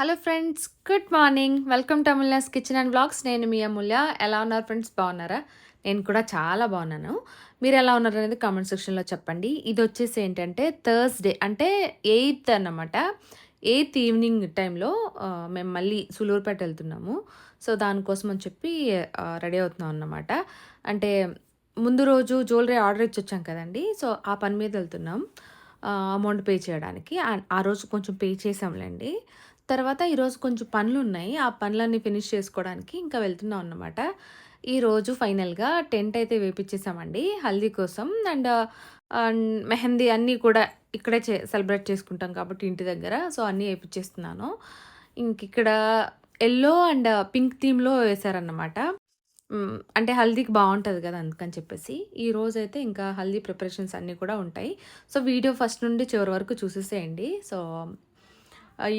Hello friends good morning welcome to Amulya's kitchen and blogs నేను మీ అమూల్య ఎలా ఉన్నారు ఫ్రెండ్స్ బాగున్నారా? నేను కూడా చాలా బాగున్నాను. మీరు ఎలా ఉన్నారు అనేది కామెంట్ సెక్షన్లో చెప్పండి. ఇది వచ్చేసి ఏంటంటే థర్స్డే అంటే ఎయిత్ అన్నమాట. ఎయిత్ ఈవినింగ్ టైంలో మేము మళ్ళీ సులూరుపేట వెళ్తున్నాము. సో దానికోసం అని చెప్పి రెడీ అవుతున్నాం అన్నమాట. అంటే ముందు రోజు జ్యువెలరీ ఆర్డర్ ఇచ్చి వచ్చాం కదండి. సో ఆ పని మీద వెళ్తున్నాం. అమౌంట్ పే చేయడానికి. ఆ- ఆ రోజు కొంచెం పే చేసాంలేండి తర్వాత ఈరోజు కొంచెం పనులు ఉన్నాయి ఆ పనులన్నీ ఫినిష్ చేసుకోవడానికి ఇంకా వెళ్తున్నాం అన్నమాట. ఈరోజు ఫైనల్గా టెంట్ అయితే వేపించేసామండి హల్దీ కోసం. అండ్ అండ్ మెహందీ అన్నీ కూడా ఇక్కడే చే సెలబ్రేట్ చేసుకుంటాం కాబట్టి ఇంటి దగ్గర. సో అన్నీ వేపించేస్తున్నాను ఇంక ఇక్కడ ఎల్లో అండ్ పింక్ థీమ్లో వేశారన్నమాట అంటే హల్దీకి బాగుంటుంది కదా అందుకని చెప్పేసి. ఈ రోజు అయితే ఇంకా హల్దీ ప్రిపరేషన్స్ అన్నీ కూడా ఉంటాయి. సో వీడియో ఫస్ట్ నుండి చివరి వరకు చూసేసేయండి. సో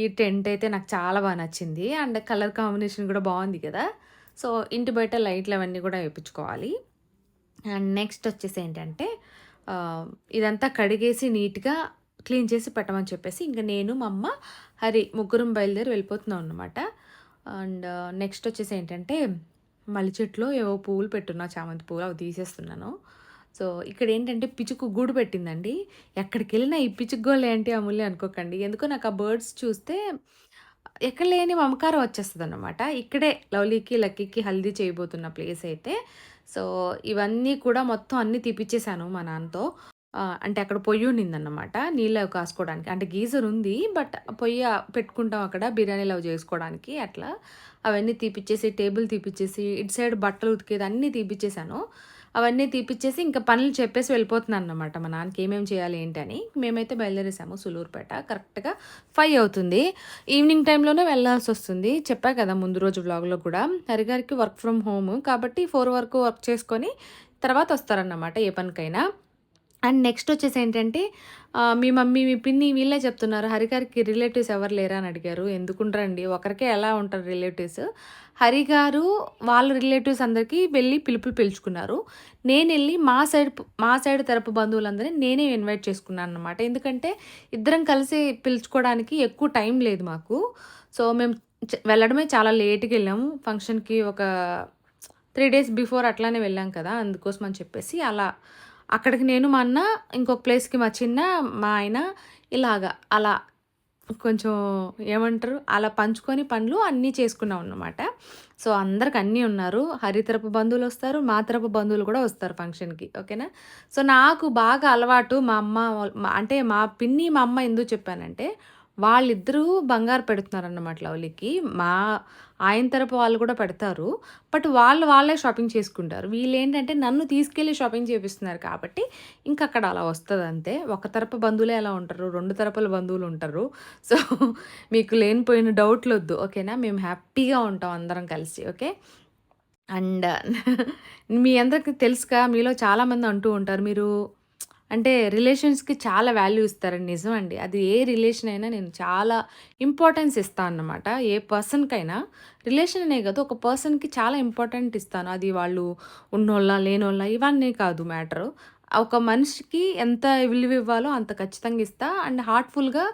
ఈ టెంట్ అయితే నాకు చాలా బాగా నచ్చింది. అండ్ కలర్ కాంబినేషన్ కూడా బాగుంది కదా. సో ఇంటి బయట లైట్లు అవన్నీ కూడా వేయించుకోవాలి అండ్ నెక్స్ట్ వచ్చేసి ఏంటంటే ఇదంతా కడిగేసి నీట్గా క్లీన్ చేసి పెట్టమని చెప్పేసి ఇంకా నేను మా అమ్మ హరి ముగ్గురం బయలుదేరి వెళ్ళిపోతున్నాం అనమాట అండ్ నెక్స్ట్ వచ్చేసి ఏంటంటే మల్లి చెట్లో ఏవో పువ్వులు పెట్టున్నా చామంతి పువ్వులు అవి తీసేస్తున్నాను. సో ఇక్కడ ఏంటంటే పిచుకు గూడు పెట్టిందండి. ఎక్కడికి వెళ్ళినా ఈ పిచుగోళ్ళు ఏంటి అమూల్య అనుకోకండి. ఎందుకో నాకు ఆ బర్డ్స్ చూస్తే ఎక్కడ లేని మమకారం వచ్చేస్తుంది అనమాట ఇక్కడే లవ్లీకి లక్కీకి హల్దీ చేయబోతున్న ప్లేస్ అయితే సో ఇవన్నీ కూడా మొత్తం అన్నీ తీపిచ్చేసాను మా నాన్నతో. అంటే అక్కడ పొయ్యి ఉండిందన్నమాట. నీళ్ళు అవి కాసుకోవడానికి. అంటే గీజర్ ఉంది బట్ పొయ్యి పెట్టుకుంటాం అక్కడ బిర్యానీలు అవి చేసుకోవడానికి అట్లా. అవన్నీ తీపిచ్చేసి టేబుల్ తీపిచ్చేసి ఇటు సైడ్ బట్టలు ఉతికేది అన్నీ తీపిచ్చేసాను. అవన్నీ తీపిచ్చేసి ఇంకా పనులు చెప్పేసి వెళ్ళిపోతున్నాను అనమాట మా నాన్నకి ఏమేమి చేయాలి ఏంటని మేమైతే బయలుదేరేసాము సులూరుపేట. కరెక్ట్గా ఫైవ్ అవుతుంది. ఈవినింగ్ టైంలోనే వెళ్ళాల్సి వస్తుంది. చెప్పా కదా ముందు రోజు బ్లాగ్లో కూడా. హరిగారికి వర్క్ ఫ్రమ్ హోమ్. కాబట్టి ఫోర్ వరకు వర్క్ చేసుకొని తర్వాత వస్తారన్నమాట ఏ పనికైనా. అండ్ నెక్స్ట్ వచ్చేసి ఏంటంటే మీ మమ్మీ మీ పిన్ని వీళ్ళే చెప్తున్నారు హరిగారికి రిలేటివ్స్ ఎవరు లేరా అని అడిగారు. ఎందుకుంటారండి ఒకరికే ఎలా ఉంటారు రిలేటివ్స్? హరి గారు వాళ్ళ రిలేటివ్స్ అందరికీ వెళ్ళి పిలుపులు పిలుచుకున్నారు. నేను వెళ్ళి మా సైడ్ మా సైడ్ తరపు బంధువులందరినీ నేనే ఇన్వైట్ చేసుకున్నాను అనమాట ఎందుకంటే ఇద్దరం కలిసి పిలుచుకోవడానికి ఎక్కువ టైం లేదు మాకు. సో మేము వెళ్ళడమే చాలా లేట్కి వెళ్ళాము. ఫంక్షన్కి ఒక త్రీ డేస్ బిఫోర్ అట్లానే వెళ్ళాం కదా అందుకోసం అని చెప్పేసి అలా అక్కడికి నేను మా అన్న ఇంకొక ప్లేస్కి మా చిన్న మా ఆయన ఇలాగా అలా కొంచెం ఏమంటారు అలా పంచుకొని పనులు అన్నీ చేసుకున్నాం అన్నమాట. సో అందరికి అన్నీ ఉన్నారు. హరితరపు బంధువులు వస్తారు మా తరపు బంధువులు కూడా వస్తారు ఫంక్షన్కి ఓకేనా? సో నాకు బాగా అలవాటు మా అమ్మ వాళ్ళ- అంటే మా పిన్ని మా అమ్మ ఎందుకు చెప్పానంటే వాళ్ళిద్దరూ బంగారు పెడుతున్నారు అన్నమాట లవ్లీకి. మా ఆయన తరపు వాళ్ళు కూడా పెడతారు. బట్ వాళ్ళు వాళ్ళే షాపింగ్ చేసుకుంటారు. వీళ్ళు ఏంటంటే నన్ను తీసుకెళ్ళి షాపింగ్ చేపిస్తున్నారు కాబట్టి ఇంకా అక్కడ అలా వస్తుంది అంతే ఒక తరపు బంధువులే ఎలా ఉంటారు. రెండు తరపుల బంధువులు ఉంటారు. సో మీకు లేనిపోయిన డౌట్లు వద్దు. ఓకేనా? మేము హ్యాపీగా ఉంటాం అందరం కలిసి. ఓకే? అండ్ మీ అందరికి తెలుసుగా. మీలో చాలామంది అంటూ ఉంటారు. మీరు అంటే రిలేషన్స్కి చాలా వాల్యూ ఇస్తారండి నిజం అండి. అది ఏ రిలేషన్ అయినా నేను చాలా ఇంపార్టెన్స్ ఇస్తాను అన్నమాట. ఏ పర్సన్కైనా రిలేషన్ అనే కాదు ఒక పర్సన్కి చాలా ఇంపార్టెంట్ ఇస్తాను. అది వాళ్ళు ఉన్నోళ్ళ లేనోళ్ళ ఇవన్నీ కాదు మ్యాటరు. ఒక మనిషికి ఎంత విలువ ఇవ్వాలో అంత ఖచ్చితంగా ఇస్తా. అండ్ హార్ట్ఫుల్గా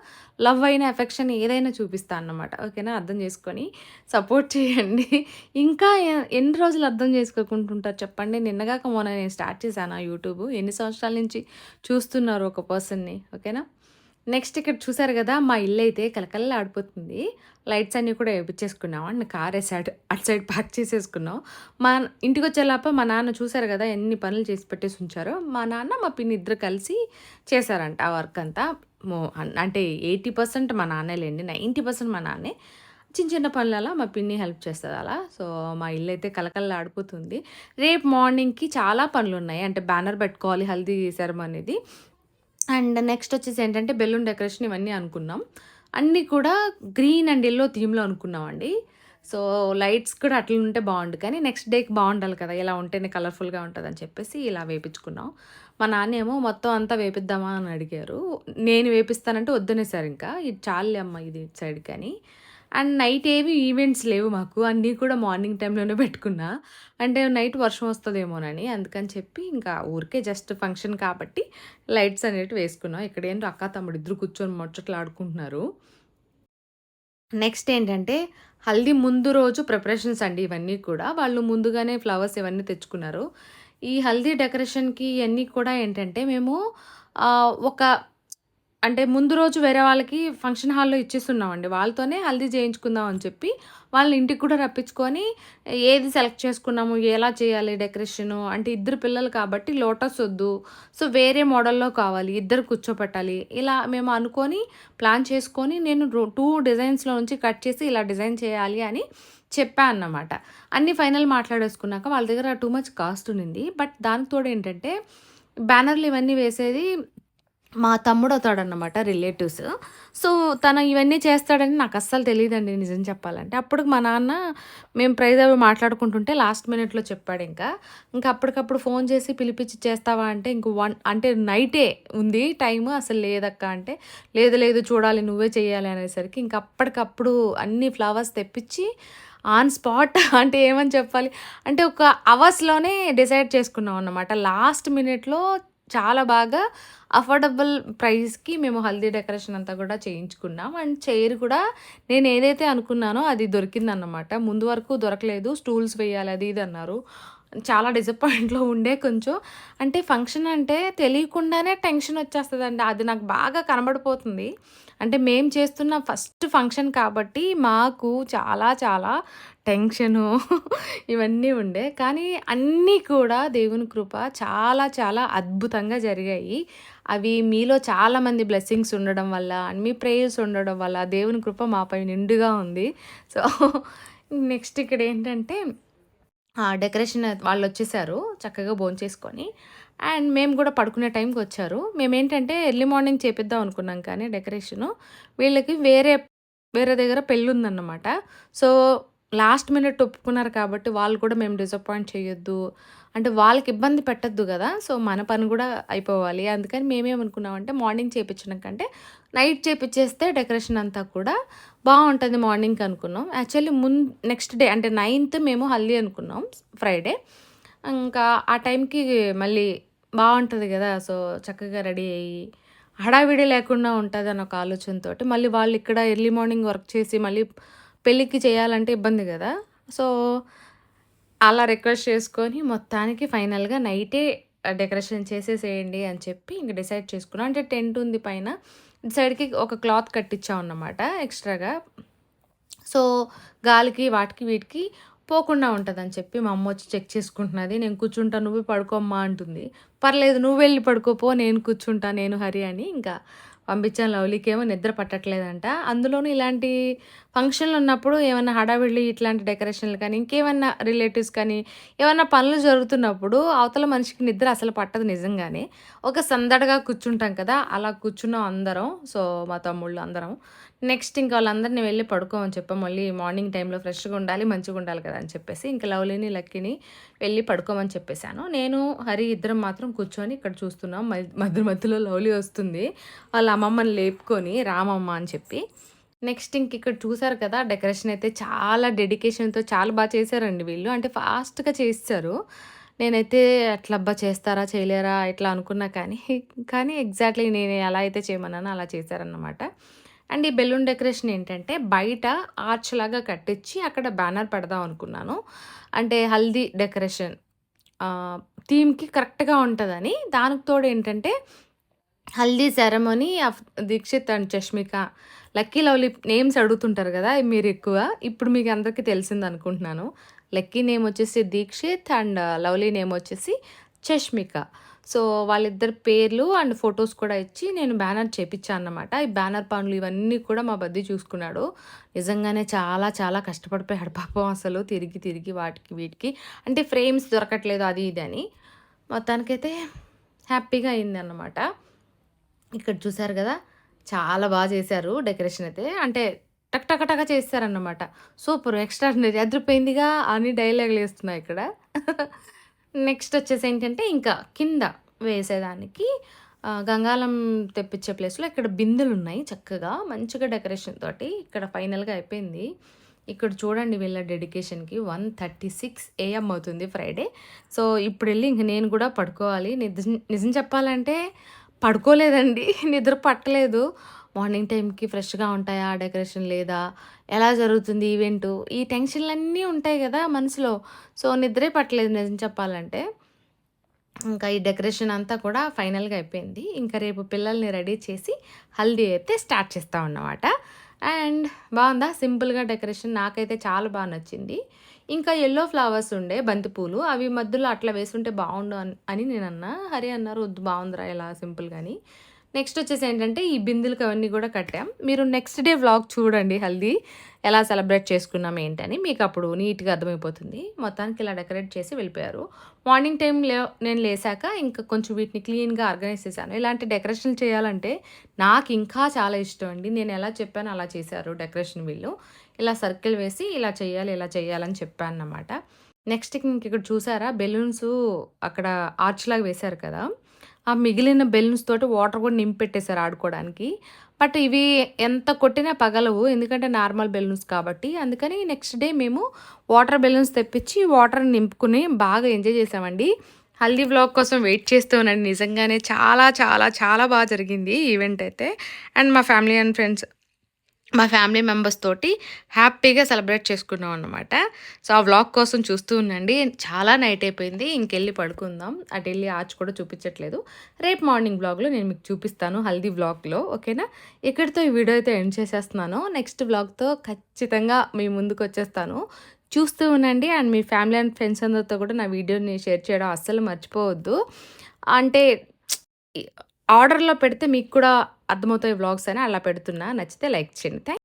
లవ్ అయిన ఎఫెక్షన్ ఏదైనా చూపిస్తా అన్నమాట. ఓకేనా? అర్థం చేసుకొని సపోర్ట్ చేయండి. ఇంకా ఎన్ని రోజులు అర్థం చేసుకోకుంటుంటారు చెప్పండి? నిన్నగాక మొన్న నేను స్టార్ట్ చేశాను యూట్యూబ్. ఎన్ని సంవత్సరాల నుంచి చూస్తున్నారు ఒక పర్సన్ని? ఓకేనా? నెక్స్ట్ ఇక్కడ చూసారు కదా మా ఇల్లు అయితే కలకల్లా ఆడిపోతుంది లైట్స్ అన్నీ కూడా వేపించేసుకున్నాం అండ్ కార్ సైడ్ అటు సైడ్ పార్క్ చేసేసుకున్నాం. మా ఇంటికి వచ్చేలాప మా నాన్న చూసారు కదా ఎన్ని పనులు చేసి పెట్టేసి ఉంచారో. మా నాన్న మా పిన్ని ఇద్దరు కలిసి చేశారంట ఆ వర్క్ అంతా. మో- అంటే ఎయిటీ పర్సెంట్ మా నాన్నేలేండి నైంటీ పర్సెంట్ మా నాన్నే. చిన్న చిన్న పనులలో మా పిన్ని హెల్ప్ చేస్తుంది అలా. సో మా ఇల్లు అయితే కలకల్లా ఆడిపోతుంది రేపు మార్నింగ్కి చాలా పనులు ఉన్నాయి అంటే బ్యానర్ పెట్టుకోవాలి హల్దీ సెరమనీది. అండ్ నెక్స్ట్ వచ్చేసి ఏంటంటే బెలూన్ డెకరేషన్ ఇవన్నీ అనుకున్నాం. అన్నీ కూడా గ్రీన్ అండ్ ఎల్లో థీమ్లో అనుకున్నామండి. సో లైట్స్ కూడా అట్లా ఉంటే బాగుండు. కానీ నెక్స్ట్ డేకి బాగుండాలి కదా ఇలా ఉంటేనే కలర్ఫుల్గా ఉంటుంది అని చెప్పేసి ఇలా వేపించుకున్నాం. మా నాన్న ఏమో మొత్తం అంతా వేపిద్దామా అని అడిగారు. నేను వేపిస్తానంటే వద్దనేసారు ఇంకా. ఇది చాలే అమ్మ ఇది ఇటు సైడ్ కానీ అండ్ నైట్ ఏవి ఈవెంట్స్ లేవు మాకు. అన్నీ కూడా మార్నింగ్ టైంలోనే పెట్టుకున్నా. అంటే నైట్ వర్షం వస్తుందేమోనని అందుకని చెప్పి ఇంకా ఊరికే జస్ట్ ఫంక్షన్ కాబట్టి లైట్స్ అనేవి వేసుకున్నాం. ఇక్కడ ఏంటో అక్క తమ్ముడు ఇద్దరు కూర్చొని ముచ్చట్లు ఆడుకుంటున్నారు నెక్స్ట్ ఏంటంటే హల్దీ ముందు రోజు ప్రిపరేషన్స్ అండి ఇవన్నీ కూడా. వాళ్ళు ముందుగానే ఫ్లవర్స్ ఇవన్నీ తెచ్చుకున్నారు. ఈ హల్దీ డెకరేషన్కి ఇవన్నీ కూడా ఏంటంటే మేము ఒక అంటే ముందు రోజు వేరే వాళ్ళకి ఫంక్షన్ హాల్లో ఇచ్చేస్తున్నామండి. వాళ్ళతోనే హల్దీ చేయించుకుందాం అని చెప్పి వాళ్ళ ఇంటికి కూడా రప్పించుకొని ఏది సెలెక్ట్ చేసుకున్నాము ఎలా చేయాలి డెకరేషను అంటే ఇద్దరు పిల్లలు కాబట్టి లోటస్ వద్దు. సో వేరే మోడల్లో కావాలి ఇద్దరు కూర్చోపెట్టాలి. ఇలా మేము అనుకొని ప్లాన్ చేసుకొని నేను టూ డిజైన్స్లో నుంచి కట్ చేసి ఇలా డిజైన్ చేయాలి అని చెప్పా అన్నమాట. అన్ని ఫైనల్ మాట్లాడేసుకున్నాక వాళ్ళ దగ్గర టూ మచ్ కాస్ట్ ఉండింది. బట్ దానికి తోడు ఏంటంటే బ్యానర్లు ఇవన్నీ వేసేది మా తమ్ముడు అవుతాడన్నమాట రిలేటివ్స్. సో తను ఇవన్నీ చేస్తాడని నాకు అస్సలు తెలియదండి నిజం చెప్పాలంటే. అప్పుడు మా నాన్న మేము ప్రైజ్ అవి మాట్లాడుకుంటుంటే లాస్ట్ మినిట్లో చెప్పాడు ఇంకా. ఇంకా అప్పటికప్పుడు ఫోన్ చేసి పిలిపించి చేస్తావా అంటే ఇంక వన్ అంటే నైటే ఉంది టైము అసలు లేదక్క అంటే. లేదు లేదు చూడాలి నువ్వే చేయాలి అనేసరికి ఇంక అప్పటికప్పుడు అన్ని ఫ్లవర్స్ తెప్పించి ఆన్ స్పాట్ అంటే ఏమని చెప్పాలి? అంటే ఒక అవర్స్లోనే డిసైడ్ చేసుకున్నాం అన్నమాట లాస్ట్ మినిట్లో చాలా బాగా అఫోర్డబుల్ ప్రైస్కి మేము హల్దీ డెకరేషన్ అంతా కూడా చేయించుకున్నాం. అండ్ చైర్ కూడా నేను ఏదైతే అనుకున్నానో అది దొరికిందన్నమాట. ముందు వరకు దొరకలేదు. స్టూల్స్ వేయాలి అది ఇది అన్నారు. చాలా డిసప్పాయింట్లో ఉండే కొంచెం. అంటే ఫంక్షన్ అంటే తెలియకుండానే టెన్షన్ వచ్చేస్తుందండి. అది నాకు బాగా కనబడిపోతుంది. అంటే మేము చేస్తున్న ఫస్ట్ ఫంక్షన్ కాబట్టి మాకు చాలా చాలా టెన్షను ఇవన్నీ ఉండే. కానీ అన్నీ కూడా దేవుని కృప చాలా చాలా అద్భుతంగా జరిగాయి. అవి మీలో చాలామంది బ్లెస్సింగ్స్ ఉండడం వల్ల మీ ప్రేయర్స్ ఉండడం వల్ల దేవుని కృప మాపై నిండుగా ఉంది. సో నెక్స్ట్ ఇక్కడ ఏంటంటే డెకరేషన్ వాళ్ళు వచ్చేసారు చక్కగా భోంచేసుకొని. అండ్ మేము కూడా పడుకునే టైంకి వచ్చారు. మేమేంటంటే ఎర్లీ మార్నింగ్ చేపిద్దాం అనుకున్నాం కానీ డెకరేషను. వీళ్ళకి వేరే వేరే దగ్గర పెళ్ళి ఉందన్నమాట సో, లాస్ట్ మినిట్ ఒప్పుకున్నారు కాబట్టి వాళ్ళు కూడా మేము డిసప్పాయింట్ చేయొద్దు. అంటే వాళ్ళకి ఇబ్బంది పెట్టద్దు కదా సో, మన పని కూడా అయిపోవాలి. అందుకని మేమేమనుకున్నామంటే మార్నింగ్ చేపిచ్చడం కంటే నైట్ చేపిచ్చేస్తే డెకరేషన్ అంతా కూడా బాగుంటుంది మార్నింగ్‌కి అనుకున్నాం. యాక్చువల్లీ ముందు నెక్స్ట్ డే అంటే నైన్త్ మేము హల్దీ అనుకున్నాం ఫ్రైడే. ఇంకా ఆ టైంకి మళ్ళీ బాగుంటుంది కదా సో, చక్కగా రెడీ అయ్యి హడావిడి లేకుండా ఉంటుంది అని ఒక ఆలోచనతో మళ్ళీ వాళ్ళు ఇక్కడ ఎర్లీ మార్నింగ్ వర్క్ చేసి మళ్ళీ పెళ్ళికి చేయాలంటే ఇబ్బంది కదా సో, అలా రిక్వెస్ట్ చేసుకొని మొత్తానికి ఫైనల్‌గా నైటే డెకరేషన్ చేసేసేయండి అని చెప్పి ఇంక డిసైడ్ చేసుకున్నాం. అంటే టెంట్ ఉంది పైన. సైడ్‌కి ఒక క్లాత్ కట్టించామన్నమాట ఎక్స్‌ట్రాగా. సో, గాలికి వాటికి వీటికి పోకుండా ఉంటుందని చెప్పి మా అమ్మ వచ్చి చెక్ చేసుకుంటున్నది. నేను కూర్చుంటా నువ్వు పడుకోమ్మా అంటుంది. పర్లేదు నువ్వు వెళ్ళి పడుకోపో నేను కూర్చుంటా నేను హరి అని ఇంకా పంపించాను. లవ్లీకేమో నిద్ర పట్టట్లేదంట. అందులోనూ ఇలాంటి ఫంక్షన్‌లు ఉన్నప్పుడు ఏమైనా హడావిడి ఇట్లాంటి డెకరేషన్‌లు కానీ, ఇంకేమైనా రిలేటివ్స్ కానీ, ఏమైనా పనులు జరుగుతున్నప్పుడు అవతల మనిషికి నిద్ర అసలు పట్టదు నిజంగానే. ఒక సందడిగా కూర్చుంటాం కదా! అలా కూర్చున్నాం అందరం. సో, మా తమ్ముళ్ళు అందరం. నెక్స్ట్ ఇంకా వాళ్ళందరిని వెళ్ళి పడుకోమని చెప్పాం. మళ్ళీ మార్నింగ్ టైంలో ఫ్రెష్‌గా ఉండాలి, మంచిగా ఉండాలి కదా! అని చెప్పేసి ఇంక లవ్లీని, లక్కీని వెళ్ళి పడుకోమని చెప్పేసాను. నేను, హరి ఇద్దరం మాత్రం కూర్చొని ఇక్కడ చూస్తున్నాం. మ మధ్య మధ్యలో లవ్లీ వస్తుంది. వాళ్ళ అమ్మమ్మని లేపుకొని రామమ్మ అని చెప్పి. నెక్స్ట్ ఇంక ఇక్కడ చూసారు కదా! డెకరేషన్ అయితే చాలా డెడికేషన్‌తో చాలా బాగా చేశారండి వీళ్ళు. అంటే ఫాస్ట్‌గా చేస్తారు నేనైతే అట్లా అబ్బా! చేస్తారా? చేయలేరా? ఇట్లా అనుకున్నా కానీ, కానీ ఎగ్జాక్ట్‌లీ నేను ఎలా అయితే చేయమన్నానో అలా చేశారన్నమాట. అండ్ ఈ బెలూన్ డెకరేషన్ ఏంటంటే బయట ఆర్చ్ లాగా కట్టించి అక్కడ బ్యానర్ పెడదాం అనుకున్నాను. అంటే హల్దీ డెకరేషన్ థీమ్‌కి కరెక్ట్‌గా ఉంటుందని దానికి తోడు ఏంటంటే haldi ceremony of Dikshit and Chashmika, lucky, lovely names అడుగుతుంటారు కదా మీరు ఎక్కువ ఇప్పుడు మీకు అందరికీ తెలిసిందనుకుంటున్నాను. లక్కీ నేమ్ వచ్చేసి దీక్షిత్ అండ్ లవ్లీ నేమ్ వచ్చేసి చష్మిక. సో, వాళ్ళిద్దరి పేర్లు అండ్ ఫొటోస్ కూడా ఇచ్చి నేను బ్యానర్ చేపించాను అన్నమాట. ఈ బ్యానర్ పనులు ఇవన్నీ కూడా మా బద్ది చూసుకున్నాడు. నిజంగానే చాలా చాలా కష్టపడిపోయాడు పాపం అసలు తిరిగి తిరిగి వాటికి వీటికి. అంటే ఫ్రేమ్స్ దొరకట్లేదు అది ఇది అని. మొత్తానికైతే హ్యాపీగా అయిందన్నమాట. ఇక్కడ చూసారు కదా చాలా బాగా చేశారు డెకరేషన్ అయితే. అంటే టక్ టక్ టక్ చేసేసారన్నమాట. సూపర్ ఎక్స్ట్రాడినరీ అదిరిపోయిందిగా అని డైలాగులేస్తున్నాయి ఇక్కడ. నెక్స్ట్ వచ్చేసి ఏంటంటే ఇంకా కింద వేసేదానికి గంగాలం గంగాళం తెప్పించే ప్లేస్‌లో ఇక్కడ బిందెలు ఉన్నాయి చక్కగా మంచిగా డెకరేషన్ తోటి. ఇక్కడ ఫైనల్‌గా అయిపోయింది. ఇక్కడ చూడండి వీళ్ళ డెడికేషన్‌కి 1:36 ఏఎం అవుతుంది ఫ్రైడే. సో, ఇప్పుడు వెళ్ళి ఇంక నేను కూడా పడుకోవాలి. నిజం నిజం చెప్పాలంటే పడుకోలేదండి. నిద్ర పట్టలేదు. మార్నింగ్ టైంకి ఫ్రెష్‌గా ఉంటాయా? డెకరేషన్ లేదా? ఎలా జరుగుతుంది ఈవెంటు? ఈ టెన్షన్‌లన్నీ ఉంటాయి కదా మనసులో. సో, నిద్రే పట్టలేదు నిజం చెప్పాలంటే. ఇంకా ఈ డెకరేషన్ అంతా కూడా ఫైనల్‌గా అయిపోయింది. ఇంకా రేపు పిల్లల్ని రెడీ చేసి హల్దీ అయితే స్టార్ట్ చేస్తామన్నమాట. అండ్ బాగుందా సింపుల్‌గా డెకరేషన్ నాకైతే చాలా బాగా నచ్చింది. ఇంకా ఎల్లో ఫ్లవర్స్ ఉండే బంతిపూలు. అవి మధ్యలో అట్లా వేసుంటే బాగుండు అని అని అన్నా హరి అన్నారు, "వద్దు బాగుందిరా ఇలా సింపుల్‌గా" అని. నెక్స్ట్ వచ్చేసి ఏంటంటే ఈ బిందులకు అవన్నీ కూడా కట్టాం. మీరు నెక్స్ట్ డే వ్లాగ్ చూడండి హల్దీ. ఎలా సెలబ్రేట్ చేసుకున్నాం ఏంటని. మీకు అప్పుడు నీట్‌గా అర్థమైపోతుంది. మొత్తానికి ఇలా డెకరేట్ చేసి వెళ్ళిపోయారు. మార్నింగ్ టైం లే నేను లేసాక ఇంకా కొంచెం వీటిని క్లీన్‌గా ఆర్గనైజ్ చేశాను. ఇలాంటి డెకరేషన్ చేయాలంటే నాకు ఇంకా చాలా ఇష్టం అండి. నేను ఎలా చెప్పాను అలా చేశారు డెకరేషన్ వీళ్ళు. ఇలా సర్కిల్ వేసి ఇలా చేయాలి, ఇలా చేయాలని చెప్పాను అన్నమాట నెక్స్ట్ ఇంక ఇక్కడ చూసారా బెలూన్స్ అక్కడ ఆర్చ్‌లాగా వేశారు కదా! ఆ మిగిలిన బెలూన్స్ తోటి వాటర్ కూడా నింపెట్టేశారు ఆడుకోవడానికి. బట్ ఇవి ఎంత కొట్టినా పగలవు. ఎందుకంటే నార్మల్ బెలూన్స్ కాబట్టి. అందుకని నెక్స్ట్ డే మేము వాటర్ బెలూన్స్ తెప్పించి వాటర్ నింపుకొని బాగా ఎంజాయ్ చేసామండి. హల్దీ వ్లాగ్ కోసం వెయిట్ చేస్తూ ఉన్నాను. నిజంగానే చాలా చాలా చాలా బాగా జరిగింది ఈవెంట్ అయితే. అండ్ మా ఫ్యామిలీ అండ్ ఫ్రెండ్స్ మా ఫ్యామిలీ మెంబర్స్ తోటి హ్యాపీగా సెలబ్రేట్ చేసుకున్నాం అనమాట సో, ఆ వ్లాగ్ కోసం చూస్తూ ఉండండి. చాలా నైట్ అయిపోయింది. ఇంకెళ్ళి పడుకుందాం. అటు వెళ్ళి ఆచ్ కూడా చూపించట్లేదు. రేపు మార్నింగ్ వ్లాగ్‌లో నేను మీకు చూపిస్తాను హల్దీ వ్లాగ్‌లో. ఓకేనా? ఇక్కడితో ఈ వీడియో అయితే ఎండ్ చేసేస్తున్నాను. నెక్స్ట్ వ్లాగ్‌తో ఖచ్చితంగా మీ ముందుకొచ్చేస్తాను. చూస్తూ ఉండండి. అండ్ మీ ఫ్యామిలీ అండ్ ఫ్రెండ్స్ అందరితో కూడా నా వీడియోని షేర్ చేయడం అస్సలు మర్చిపోవద్దు. అంటే ఆర్డర్‌లో పెడితే మీకు కూడా అర్థమవుతాయి వ్లాగ్స్ అని అలా పెడుతున్నా. నచ్చితే లైక్ చేయండి. థ్యాంక్